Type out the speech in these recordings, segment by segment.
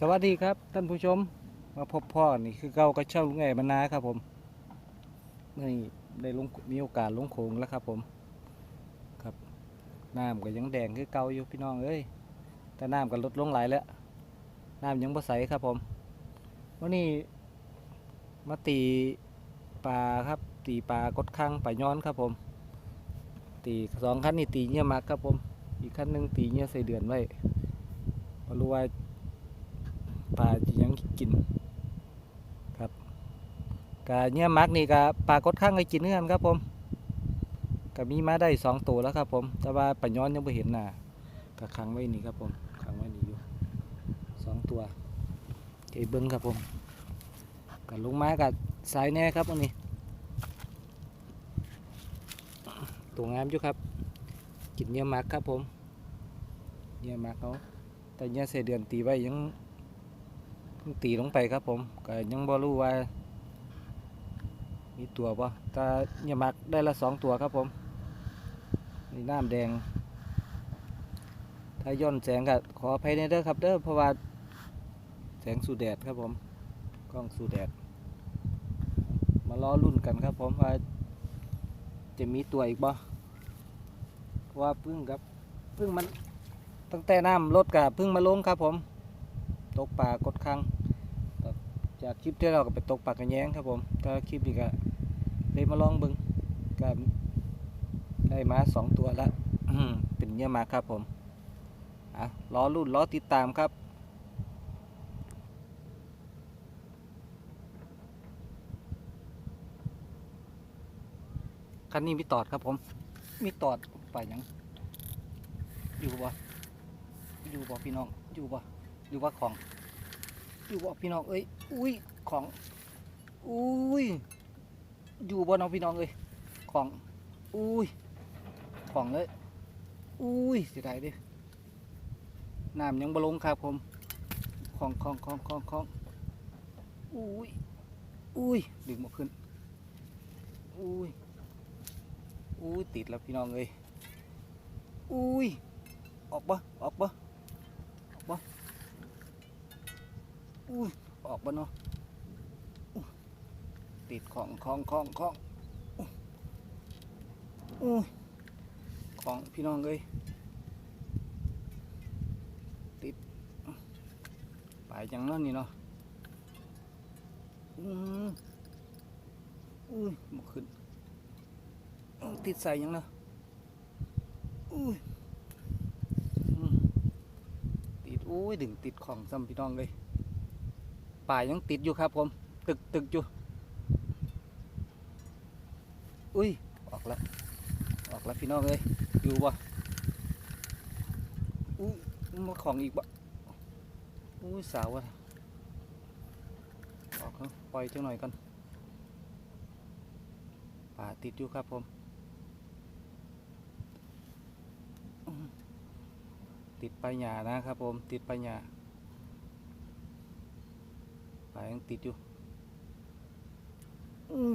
สวัสดีครับท่านผู้ชมมาพบพ่อนี่คือเก้ากระเช่าลุงไงบรรณาครับผมนี่ได้ลงมีโอกาสลงโขงแล้วครับผมครับน้ำก็ยังแดงคือเก่าอยู่พี่น้องเอ้ยแต่น้ำก็ลดลงหลายแล้วน้ำยังบ่ใสครับผมวันนี้มาตีปลาครับ ตีปลากดคังปลาย้อนครับผม ตีสองคันนี่ตีเงี้ยมักครับผม อีกคันหนึ่งตีเงี้ยใส่เดือนไว้บ่รู้ว่า ปลาจะยังกินครับกะเนี่ยมักนี่กะปลากดข้างก็กินเงื่อนครับผมก็มีมาได้สองตัวแล้วครับผม แต่ว่าปลาย้อนยังไม่เห็นน่ะก็ขังไว้นี่ครับผมขังไว้นี่อยู่สองตัวเจเบิ้งครับผมกับลงมากับสายแน่ครับอันนี้ตัวงามอยู่ครับกินเนี่ยมักครับผมเนี่ยมักเขาแต่เนี่ยเสเดือนตีไว้ยัง ตีลงไปครับผมก็ยังบ่รู้ว่า มีตัวปะแต่เนี่ยมักได้ละสองตัวครับผมนี่น้ำแดง ถ้าย่อนแสงก็ขออภัยในเด้อครับเด้อเพราะว่าแสงสู่แดดครับผมกล้องสู่แดด มาล้อรุ่นกันครับผมว่าจะมีตัวอีกบ่เพราะว่าพึ่งครับพึ่งมันตั้งแต่น้ำลดกับพึ่งมาลงครับผม ตกปลากดคัง จากคลิปที่เราก็ไปตกปากระแยงครับผมถ้าคลิปนี้ก็เลยมาลองเบึงก็ได้มาสองตัวล้วเป็นเยี่ยมาครับผมอะล้อรุ่นล้อติดตามครับคันนี้มีตอดครับผม มีตอดไปยัง อยู่บ่อยู่บ่พี่น้อง อยู่บ่หรือว่ของ อยู่บ่พี่น้อง เอ้ย อุ้ยของ อุ้ย อยู่บ่น้องพี่น้องเอ้ยของ อุ้ย ของเลย อุ้ยเสียดายดิน้ำยังบลงครับผม ของของของของของอุ้ย อุ้ย ดึงมาขึ้น อุ้ย อุ้ย ติดแล้วพี่น้องเอ้ยอุ้ย ออกบ่ออกบ่อุ้ย ออกบ้าเนาะติดของของของของอุ้ยของพี่น้องเลยติดไปจังนั่นนี่เนาะอืมอุ้ยมาขึ้นติดใส่ยังเนาะอุ้ยติดอุ้ยดึงติดของซ้ำพี่น้องเลย ป่ายังติดอยู่ครับ ผม ตึกตึกอยู่ อุ้ย ออกแล้ว ออกแล้วพี่น้องเลยอยู่บ่อุ้ยมาของอีกบ่อุ้ยสาวอะออกแล้วปล่อยจังหน่อยกันป่าติดอยู่ครับผม ติดไปหยานะครับผม ติดไปหยา ปลายังติดอยู่อืม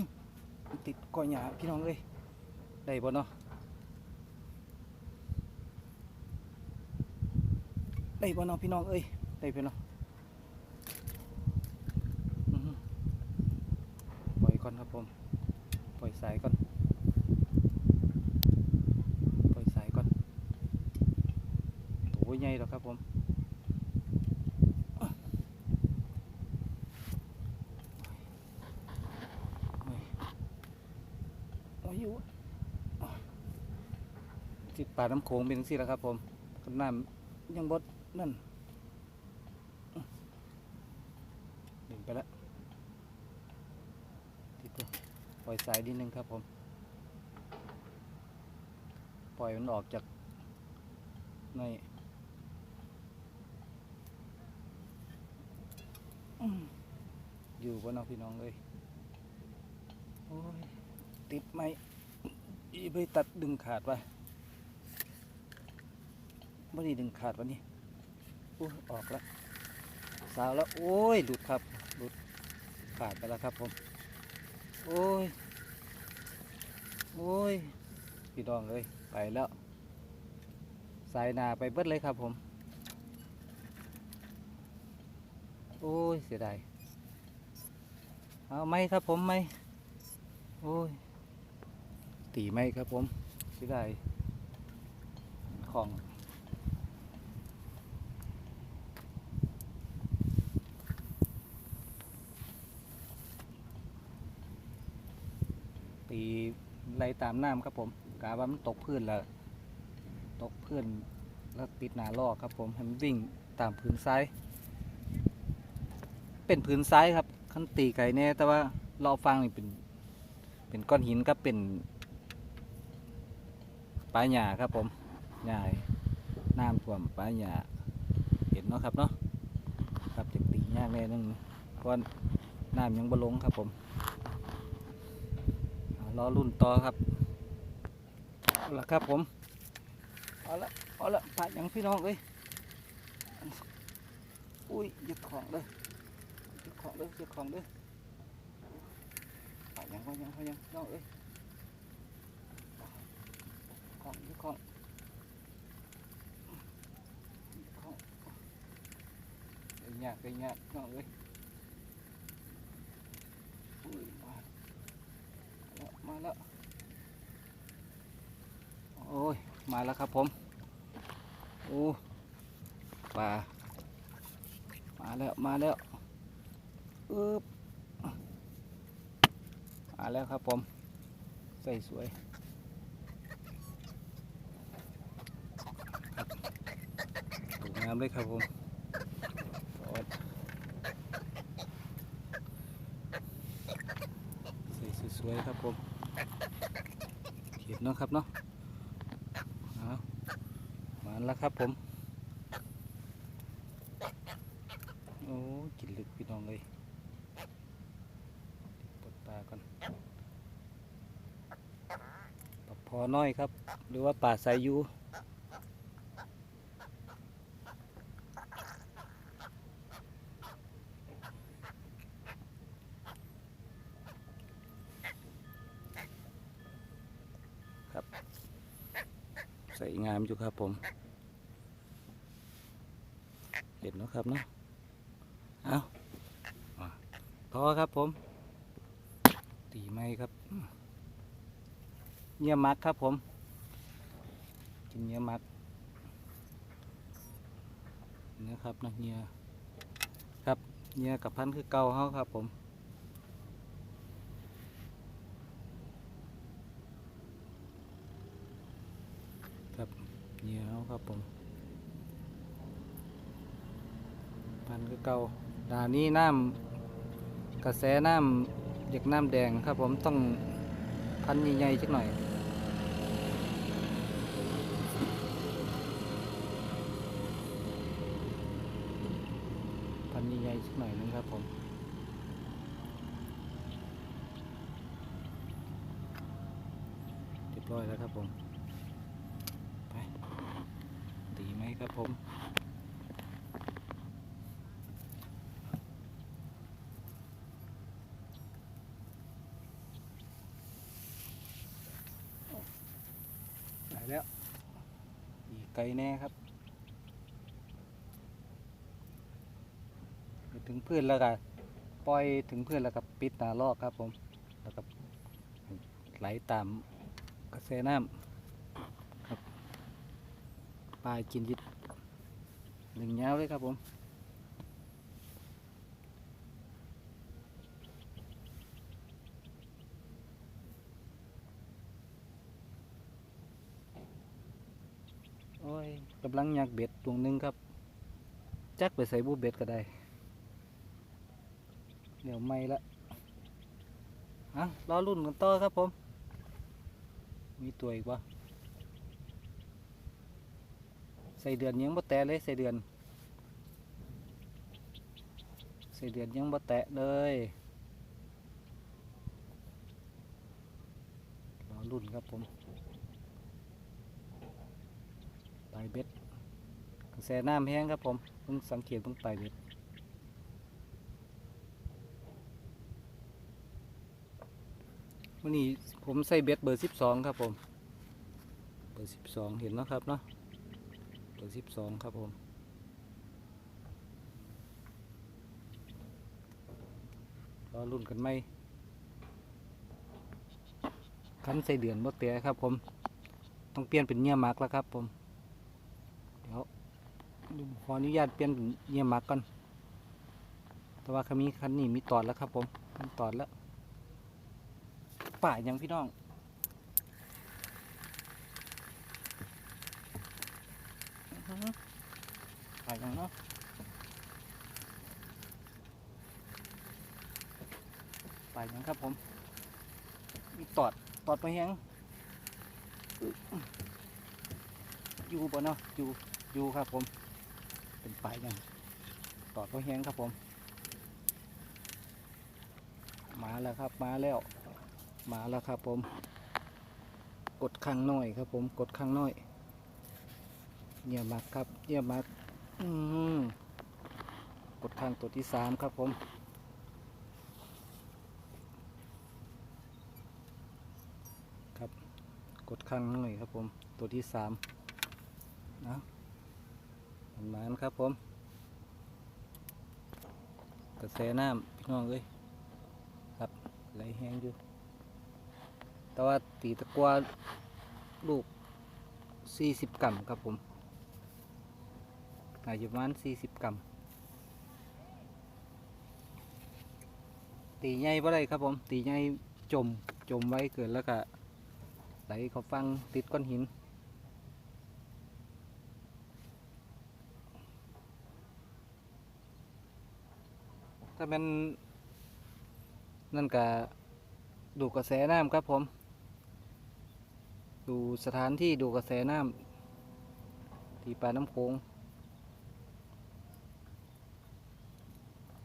ติดก้อยหยาพี่น้องเอ้ยได้บ่เนาะได้บ่เนาะพี่น้องเอ้ยได้พื่อนเนาะอื้อหือปล่อยก่อนครับผมปล่อยสายก่อนปล่อยสายก่อนตัวใหญ่แล้วครับผม โอ้ยอยู่ติด ป่าน้ำโขงเป็นสิแล้วครับ ผมก็น้ำยังบดนั่นดึงไปแล้วติดตัวปล่อยสายนิดนึงครับผม ปล่อยมันออกจากในอยู่บนเอาะพี่น้องเลยโอ้ยติดไหมอีไปตัดดึงขาดไป ไม่ได้ดึงขาดวันนี้โอ้ออกแล้วสาวแล้ว โอ้ยหลุดครับหลุดขาดไปแล้วครับผม โอ้ย โอ้ยพี่น้องเลยไปแล้ว สายหนาไปเบิดเลยครับผม โอ้ยเสียดาย เอาไหมครับผมไหมโอ้ย ตีไหมครับผมเสียดายของ ตีไล่ตามน้ำครับผมกาว่ามันตกพื้นแล้วตกพื้นแล้วติดหนาลอกครับผมให้มันวิ่งตามพื้นซ้าย เป็นพื้นซ้ายครับขั้นตีไก่แน่แต่ว่าเราอฟังนี่เป็นเป็นก้อนหินครับเป็นปลายหญ้าครับผมหญ้าน้ำท่วมปลายหญ้าเห็นเนาะครับเนาะครับจะตียากแน่นึงเพราะว่าน้ำยังบ่ลงครับผม รอรุ่นต่อครับเอาละครับผมเอาละเอาละปะยังพี่น้องเอ้ยอุ้ยหยึดของเลยหยึดของเลยหยึดของเลยปะยังพอยังพอยังน้องเอ้ยของหยึดของหยึดของเอ้ยยากเอ้ยยากน้องเอ้ยอุ้ย มาแล้ว โอ้ย มาแล้วครับผม โอ้ปลา มาแล้ว มาแล้วอึบมาแล้วครับผม ใส่สวยสวยงามเลยครับผมโอ้ยใส่สวยๆครับผม เห็นเนาะครับเนาะมาแล้วครับผม โอ้กินลึกพี่น้องเลยปลดปลาก่อนปลาพอน้อยครับ หรือว่าป่าสายยู ใส่งามอยู่ครับผม เห็นนะครับเนาะเอาพอครับผม ตีไม้ครับเงียมักครับผมกินเงียมักนี่ครับนะเงียครับเงียกับพันธุ์คือเก่าเขาครับผม ครับ เงียเขาครับผมพันธุ์คือเก่าดานี้น้ำกระแสน้ำเด็กน้ำแดงครับผมต้องพันใหญ่ๆสักหน่อยพันใหญ่ๆสักหน่อยนึงครับผมเรียบร้อยแล้วครับผม ไป ตีไหมครับผม ไหนแล้ว อีก ไก่แน่ครับถึงพื้นแล้วก็ปล่อยถึงพื้นแล้วก็ปิดนาลอกครับผม แล้วก็ไหลตามกระแสน้ำครับปลายกินยิดหนึ่งยาวเลยครับผม โอ้ ยกำลังอยากเบ็ดตวงหนึงครับ จักไปใส่บูเบ็ดก็ได้ เดี๋ยวไม่ละอะรอรุ่นกันต่อครับผม มีตัวอีกวะใส่เดือนยังบ่แตะเลยใส่เดือนใส่เดือนยังบ่แตะเลยรอรุ่นครับผม ลายเบ็ดกระแสน้ำแห้งครับผมเพิ่งสังเกตเพิ่งปลายเบ็ดวันนี้ผมใส่เบ็ดเบอร์สิบสองครับผม เบอร์สิบสองเห็นแล้วครับเนาะ เบอร์สิบสองครับผมรอรุ่นกันไหมคันใส่เดือนบ่เตะครับผม ต้องเปลี่ยนเป็นเงี่ยมักแล้วครับผม ขออนุญาตเปลี่ยนเป็นเงี่ยหมักก่อน แต่ว่าคันนี้คันนี้มีตอดแล้วครับผมมีตอดแล้ว ป่ายังพี่น้องป่ายังเนาะไปยังครับผม มีตอด ตอดไปแหงอึ๊ะอยู่ปะเนาะอยู่อยู่ครับผม เป็นปลายยังตอดไปแหงครับผม มาแล้วครับมาแล้ว มาแล้วครับผม กดข้างน้อยครับผมกดข้างน้อยเยี่ยมมากครับเยี่ยมมากอืมกดข้างตัวที่สามครับผมครับ กดข้างหน่อยครับผมตัวที่สามนะ มันมานครับผม กระแสน้ำพี่น้องเอ้ยครับไหลแห้งอยู่ แต่ว่าตีตะกวาลูกสี่สิบกรัมครับผมอายุประมาณสี่สิบกรัมตีใหญ่บ่ได้ครับผม ตีใหญ่จมจมไว้เกินแล้วก็ไหลเขาฟังติดก้อนหิน ถ้าเป็นนั่นกะดูกระแสน้ำครับผม ดูสถานที่ดูกระแสน้ำที่ปลาน้ำโขง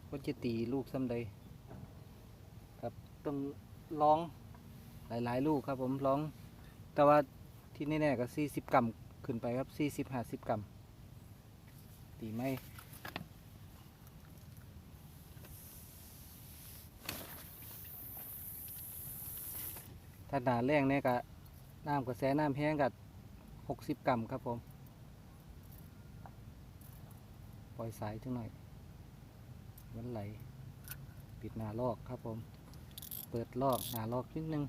ก็จะตีลูกซ้ำใดครับต้องลองหลายๆ ลูกครับผมร้อง แต่ว่าที่แน่ๆก็สี่สิบกรัมขึ้นไปครับสี่สิบห้าสิบกรัมตีไม่ ถ้าหนาแรงเนี่ยก็น้ำกระแสน้ำแห้งกับหกสิบกรัมครับผม ปล่อยสายจังหน่อยมันไหล ปิดหนาลอกครับผม เปิดลอกหนาลอกนิดนึง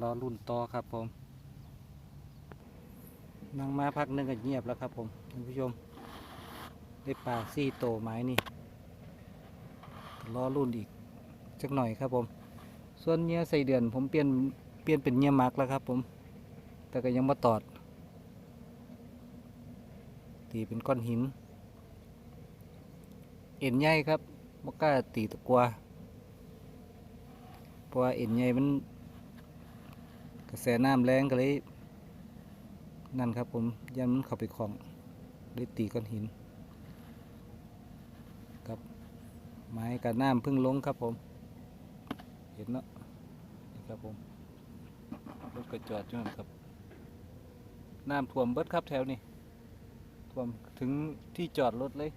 รอรุ่นต่อครับผมนั่งมาพักหนึงก็เงียบแล้วครับผมท่านผู้ชม ได้ปลาซี่โตไม้นี่รอรุ่นอีกจักหน่อยครับผม ส่วนเนื้อใส่เดือน ผมเปลี่ยนเปลี่ยนเป็นเนื้อมักแล้วครับ ผม แต่ก็ยังมาตอด ตีเป็นก้อนหิน เอ็นใหญ่ครับบ่กล้าตีตะกัวเพราะว่าเอ็นใหญ่มัน กระแสน้ำแรงก็เลยนั่นครับ ผมยันมันเข้าไปคล้องเลยตีก้อนหินครับไม้กับน้ำเพึ่งลงครับผม เห็นเนาะ ครับผมรถกระจอดอยู่นั่นครับน้ำท่วมเบิดครับแถวนี้ท่วมถึงที่จอดรถเลย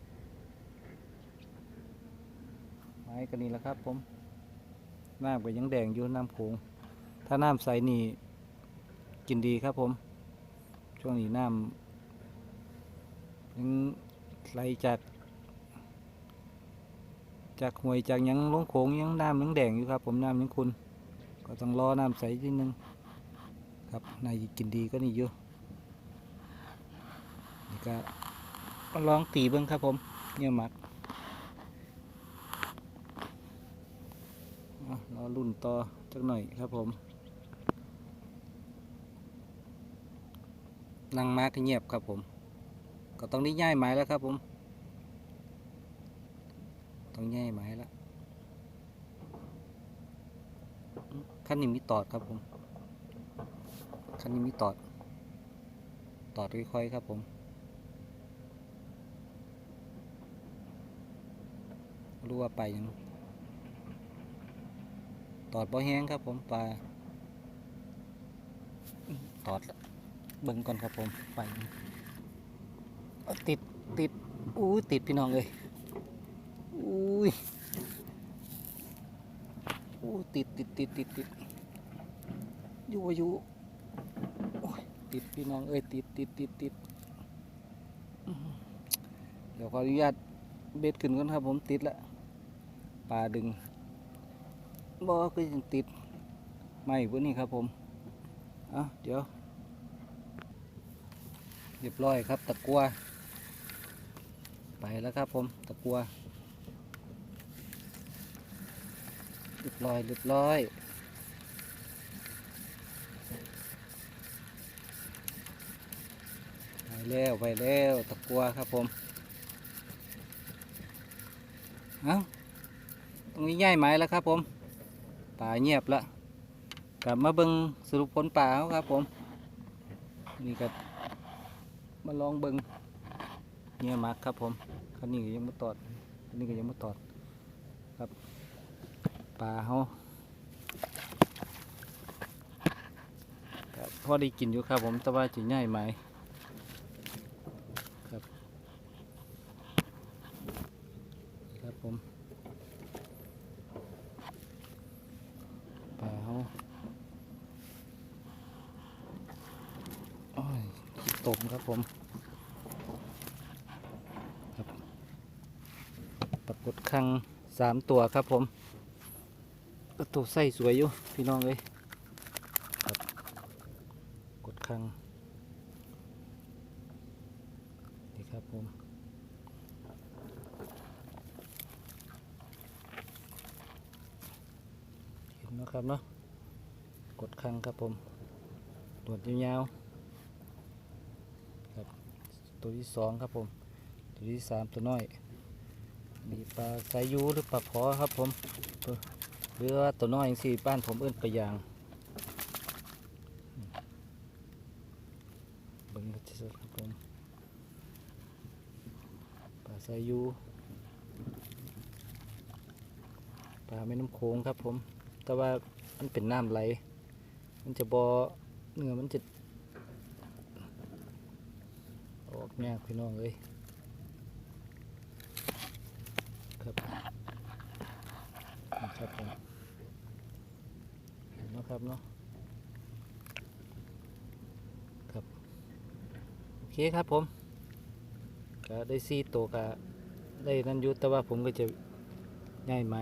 ไม้กันนี่แหละครับผมน้ำก็ยังแดงอยู่น้ำโขงถ้าน้ำใสนี่กินดีครับผม ช่วงนี้น้ำยังไหลจากจากห้วยจากยังลงโขงยังน้ำยังแดงอยู่ครับ ผมน้ำยังคุณ ก็ต้องรอน้ำใสนิดนึงครับนายกินดีก็นี่อยู่นี่ก็ลองตีเบิ้งครับผมเนี่ยหมักรอรุ่นต่อจักหน่อยครับผมนั่งมาก็เงียบครับผม ก็ต้องได้ย้ายไม้แล้วครับผม ต้องย้ายไม้แล้วอื้อ ขั้นนี้มีตอดครับผมขั้นนี้มีตอด ตอดค่อยๆครับผมรู้ว่าไปยังตอดบ่แห้งครับผมปลาตอดเบิ่งก่อนครับผมไปติดติดอู้ติดพี่น้องเลยอุ้ย ติดติดติดติดติดอยู่วาอยู่ติดพี่น้องเอ้ยติดติดติดติดเดี๋ยวขออนุญาตเบ็ดขึ้นก่อนครับผมติดละปลาดึงบ่ก็ยังติดไม่พวกนี้ครับผมเอาเดี๋ยวเรียบร้อยครับตะกัวไปแล้วครับผมตะกัว เรียบร้อยเรียบร้อยไปแล้วไปแล้วตะกัวครับผมเอาตรงนี้ย่ายไหมแล้วครับผมป่าเงียบแล้วกลับมาเบิงสรุปผลป่าครับผมนี่ก็มาลองเบิงเงียมักครับผมคันนี้ก็ยังไม่ตอดคันนี้ก็ยังไม่ตอดครับ ป่าเขาครับพอได้กินอยู่ครับผมแต่ว่าจะย่ายไหมครับ ครับผมปลาเขาโอ้ยตมครับผมครับปรากฏคังสามตัวครับผม ตัวไส้สวยอยู่พี่น้องเลยครับกดคังนี่ครับผมเห็นนะครับเนาะกดคังครับผมตรวจยาวๆครับตัวที่สองครับผม ตัวที่สามตัวน้อยมีปลาสายยูหรือปลาพอครับผม หรือว่าตัวน้อยอย่างสี่บ้านผมเอื้นปลายางอืมเบิ้งกันที่สุดครับผมปลาสายูปลาแม่น้ำโขงครับผม แต่ว่ามันเป็นน้ำไหล มันจะบอเนื้อมันจะออกยากพี่น้องเลยครับนี่ครับผม เนนะครับเนาะครับโอเคครับผมก็ได้ซีตัวกะได้นั่นยุแต่ว่าผมก็จะง่ายไหม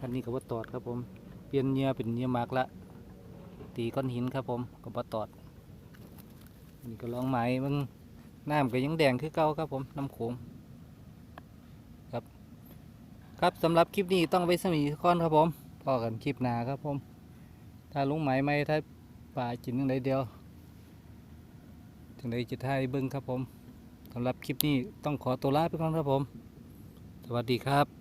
อันนี้ก็ว่าตอดครับผมเปลี่ยนเหยื่อเป็นเหยื่อมากละตีก้อนหินครับผมก็บ่ตอดนี่ก็ลองไหม้มันน้ำก็ยังแดงคือเก่าครับผมน้ำโขงครับ ครับสำหรับคลิปนี้ต้องไปสมีก้อนครับผม พอกันคลิปหนาครับผมถ้าลุงไหมไม่ถ้าป่าจินยังไงเดียวถึงได้จะทายเบิ้งครับผมสำหรับคลิปนี้ต้องขอตัวลาไปก่อนครับผม สวัสดีครับ